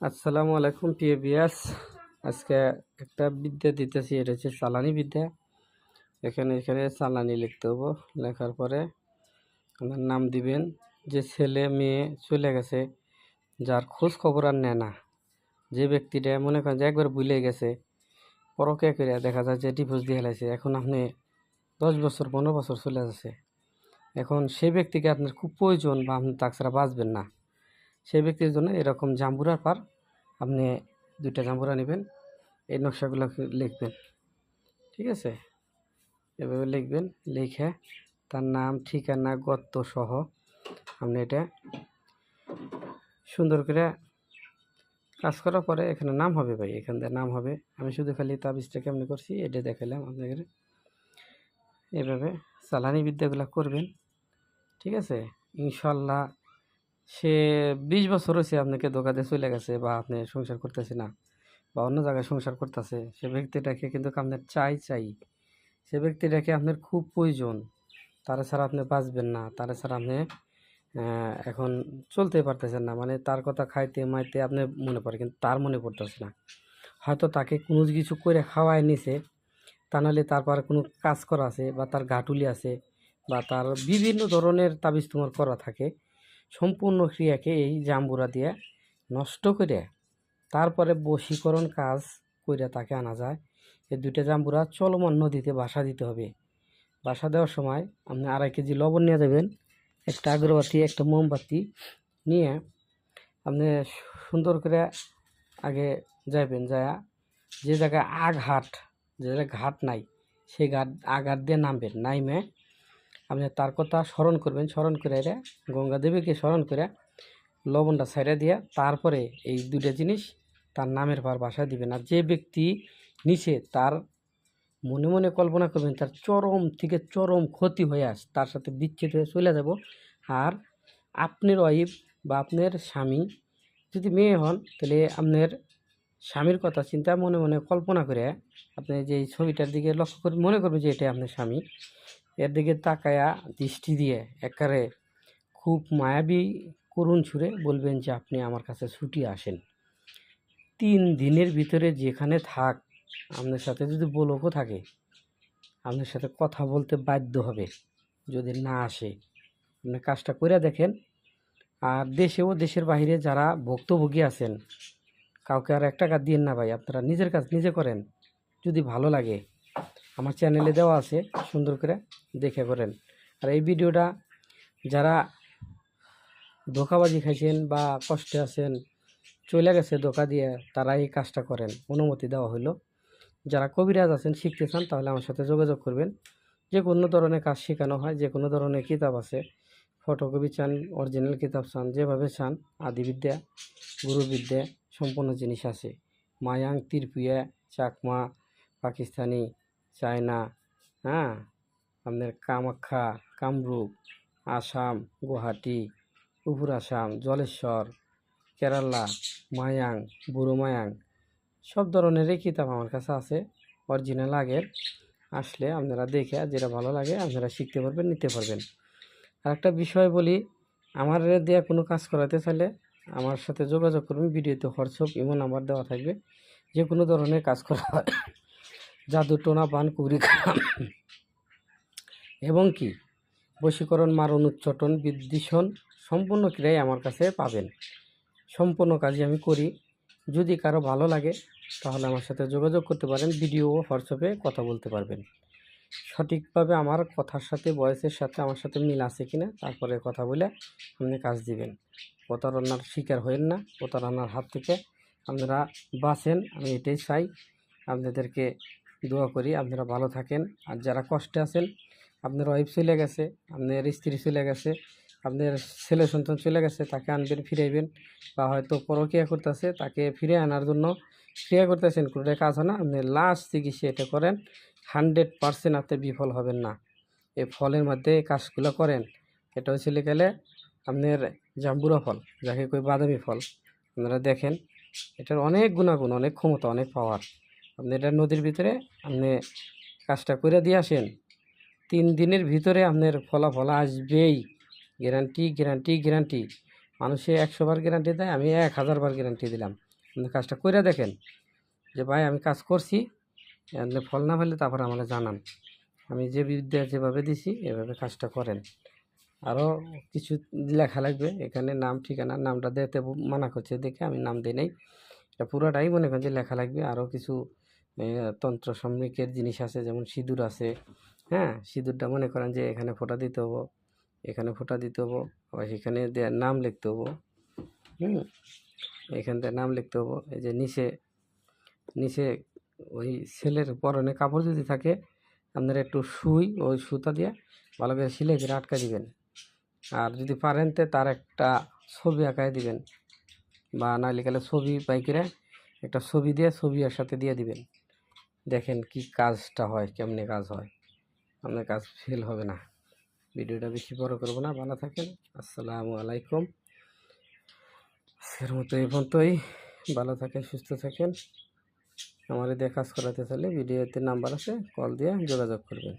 আসসালামু আলাইকুম, প্রিয় বিয়াস আজকে একটা বিদ্যা দিতেছি, এটা হচ্ছে চালানি বিদ্যা। এখানে এখানে চালানি লিখতে হব। লেখার পরে আপনার নাম দিবেন। যে ছেলে, মেয়ে চলে গেছে, যার খোঁজ খবর আর নেয় না। যে ব্যক্তিটা মনে করেন যে একবার ভুলে গেছে পরকে করে দেখা যায় যে ডিভোর্স দিয়ে হেলাইছে। এখন আপনি দশ বছর, পনেরো বছর চলে যাচ্ছে। এখন সেই ব্যক্তিকে আপনার খুব প্রয়োজন বা আপনি তাছাড়া বাঁচবেন না। সেই ব্যক্তির জন্য এরকম জাম্বুরার পার আপনি দুইটা জাম্বুরা নেবেন, এই নকশাগুলো লিখবেন, ঠিক আছে? এভাবে লিখবেন, লিখে তার নাম, ঠিকানা গত্ত সহ আপনি এটা সুন্দর করে কাজ করার পরে এখানে নাম হবে ভাই, এখান থেকে নাম হবে। আমি শুধু খালি তাবিজটা কেমনি করছি, এটা দেখালাম আপনাদের। এভাবে চালানি বিদ্যাগুলো করবেন, ঠিক আছে? ইনশাল্লাহ সে বিশ বছর হয়েছে আপনাকে দোকানে চলে গেছে বা আপনি সংসার করতেছে না বা অন্য জায়গায় সংসার করতেছে, সে ব্যক্তিটাকে কিন্তু আপনার চাই চাই। সে ব্যক্তিটাকে আপনার খুব প্রয়োজন। তারা ছাড়া আপনি বাঁচবেন না, তারা ছাড়া আপনি এখন চলতে পারতেছেন না। মানে তার কথা খাইতে, মাইতে আপনি মনে পড়ে, কিন্তু তার মনে পড়তেছে না। হয়তো তাকে কোনো কিছু করে খাওয়ায় নিছে, তা নাহলে তারপর কোনো কাজ করা আছে বা তার গাটুলি আছে বা তার বিভিন্ন ধরনের তাবিজ তোমার করা থাকে। সম্পূর্ণ ক্রিয়াকে এই জাম্বুরা দিয়ে নষ্ট করে তারপরে বশীকরণ কাজ করে তাকে আনা যায়। এই দুইটা জাম্বুরা চলমান নদীতে বাসা দিতে হবে। বাসা দেওয়ার সময় আপনি আড়াই কেজি লবণ নিয়ে যাবেন, একটা আগরবাতি, একটা মোমবাতি নিয়ে আপনি সুন্দর করে আগে যাবেন যায় যে জায়গায় আঘাট যে জায়গায় ঘাট নাই, সেই ঘাট আঘাট দিয়ে নামবেন। নাইমে আপনি তার কথা স্মরণ করবেন, স্মরণ করে রে গঙ্গা দেবীকে স্মরণ করে লবণটা ছেড়ে দিয়ে তারপরে এই দুটো জিনিস তার নামের পর বাসায় দিবেন। আর যে ব্যক্তি নিচে তার মনে মনে কল্পনা করবেন, তার চরম থেকে চরম ক্ষতি হয়ে আস, তার সাথে বিচ্ছেদ হয়ে চলে যাব। আর আপনার ওয়াইফ বা আপনার স্বামী যদি মেয়ে হন, তাহলে আপনার স্বামীর কথা চিন্তা মনে মনে কল্পনা করে আপনি যে ছবিটার দিকে লক্ষ্য করে, মনে করবেন যে এটা আপনার স্বামী। এর দিকে তাকায়া দৃষ্টি দিয়ে একারে খুব মায়াবী করুণ ছুঁড়ে বলবেন যে, আপনি আমার কাছে ছুটি আসেন। তিন দিনের ভিতরে যেখানে থাক, আপনার সাথে যদি বলকও থাকে, আপনার সাথে কথা বলতে বাধ্য হবে। যদি না আসে, আপনি কাজটা করে দেখেন। আর দেশে ও দেশের বাইরে যারা ভুক্তভোগী আছেন, কাউকে আর এক টাকা দিন না ভাই। আপনারা নিজের কাজ নিজে করেন। যদি ভালো লাগে আমার চ্যানেলে দেওয়া আছে, সুন্দর করে দেখে করেন। আর এই ভিডিওটা যারা ধোকাবাজি খাইছেন বা কষ্টে আছেন চলে গেছে ধোকা দিয়ে তারা এই কাজটা করেন। অনুমতি দেওয়া হলো যারা কবিরাজ আছেন, শিখতে চান, তাহলে আমার সাথে যোগাযোগ করবেন। যে কোনো ধরনের কাজ শেখানো হয়, যে কোনো ধরনের কিতাব আছে ফটোকপি চান অরিজিনাল কিতাব চান, যেভাবে চান, আদিবিদ্যা, গুরুবিদ্যা, সম্পূর্ণ জিনিস আছে। মায়াং, ত্রিপুয়া, চাকমা, পাকিস্তানি চায়না হ্যাঁ? আপনার কামাখ্যা, কামরূপ, আসাম, গুয়াহাটি উপর আসাম, জলেশ্বর, কেরালা, মায়াং, বুড়ো মায়াং, সব ধরনেরই কিতাব আমার কাছে আছে অরিজিনাল আগের। আসলে আপনারা দেখে যেটা ভালো লাগে আপনারা শিখতে পারবেন, নিতে পারবেন। আর একটা বিষয় বলি, আমার দেওয়া কোনো কাজ করাতে চাইলে আমার সাথে যোগাযোগ করবেন ভিডিওতে হোয়াটসঅ্যাপ, ইমো নাম্বার দেওয়া থাকবে যে কোনো ধরনের কাজ করা হয়। জাদু টোনা বান কুবরি এবং কি? বশীকরণ, মারণ উচ্চটন বিদ্বেষণ সম্পূর্ণ ক্রিয়াই আমার কাছে পাবেন। সম্পূর্ণ কাজই আমি করি। যদি কারও ভালো লাগে, তাহলে আমার সাথে যোগাযোগ করতে পারেন, ভিডিও ও হোয়াটসঅ্যাপে কথা বলতে পারবেন। সঠিকভাবে আমার কথার সাথে, বয়সের সাথে আমার সাথে মিল আছে কিনা, তারপরে কথা বলে আপনি কাজ দিবেন। প্রতারণার শিকার হয়েন না, প্রতারণার হাত থেকে আপনারা বাঁচেন, আমি এটাই চাই। আপনাদেরকে দোয়া করি, আপনারা ভালো থাকেন। আর যারা কষ্টে আছেন, আপনার ওয়াইফ চলে গেছে, আপনার স্ত্রী চলে গেছে, আপনার ছেলে সন্তান চলে গেছে, তাকে আনবেন, ফিরাইবেন বা হয়তো পরকিয়া করতেছে, তাকে ফিরে আনার জন্য ক্রিয়া করতেছেন কোনোটা কাজ হয় না। আপনি লাস্ট চিকিৎসা এটা করেন হান্ড্রেড পারসেন্ট আপনি বিফল হবেন না। এই ফলের মধ্যে কাজগুলো করেন। এটা হচ্ছে গেলে আপনার জাম্বুরা ফল, যাকে কই বাদামি ফল, আপনারা দেখেন, এটার অনেক গুণাগুণ, অনেক ক্ষমতা, অনেক পাওয়ার আপনি এটা নদীর ভিতরে আপনি কাজটা করে দিয়ে আসেন। তিন দিনের ভিতরে আপনার ফলাফল আসবেই। Guarantee guarantee guarantee. মানুষে একশো বার গ্যারান্টি দেয়, আমি এক হাজার বার গ্যারান্টি দিলাম। আপনি কাজটা করে দেখেন যে, ভাই, আমি কাজ করছি, আপনি ফল না পেলে তারপর আমাকে জানান। আমি যে বিদ্যা যেভাবে দিছি, এভাবে কাজটা করেন। আরও কিছু লেখা লাগবে, এখানে নাম, ঠিকানা, নামটা দিতে মানা করছে দেখে আমি নাম দিই নাই। এটা পুরোটাই মনে করেন যে লেখা লাগবে। আরও কিছু তন্ত্র সম্মিকের জিনিস আছে, যেমন সিঁদুর আছে। হ্যাঁ সিঁদুরটা মনে করেন যে এখানে ফোঁটা দিতে হব, এখানে ফোঁটা দিতে হব, আবার সেখানে নাম লিখতে হব। হুম, এখান থেকে নাম লিখতে হব। এই যে নিচে নিচে ওই ছেলের পরনে কাপড় যদি থাকে, আপনারা একটু সুই, ওই সুতা দিয়ে ভালো করে সিলাই করে আটকা দিবেন। আর যদি পারেন তো তার একটা ছবি আঁকায় দিবেন। বা নাহলে গেলে ছবি পাইকিরে একটা ছবি দিয়ে ছবি এর সাথে দিয়ে দিবেন। দেখেন কি কাজটা হয়, কেমনে কাজ হয়। আপনার কাজ ফেল হবে না। ভিডিওটা বেশি বড় করব না, ভালো থাকেন। আসসালামু আলাইকুম। আজকের মতো এই মতোই ভালো থাকেন, সুস্থ থাকেন। আমার এদের কাজ করাতে চাইলে ভিডিওতে নাম্বার আছে, কল দিয়ে যোগাযোগ করবেন।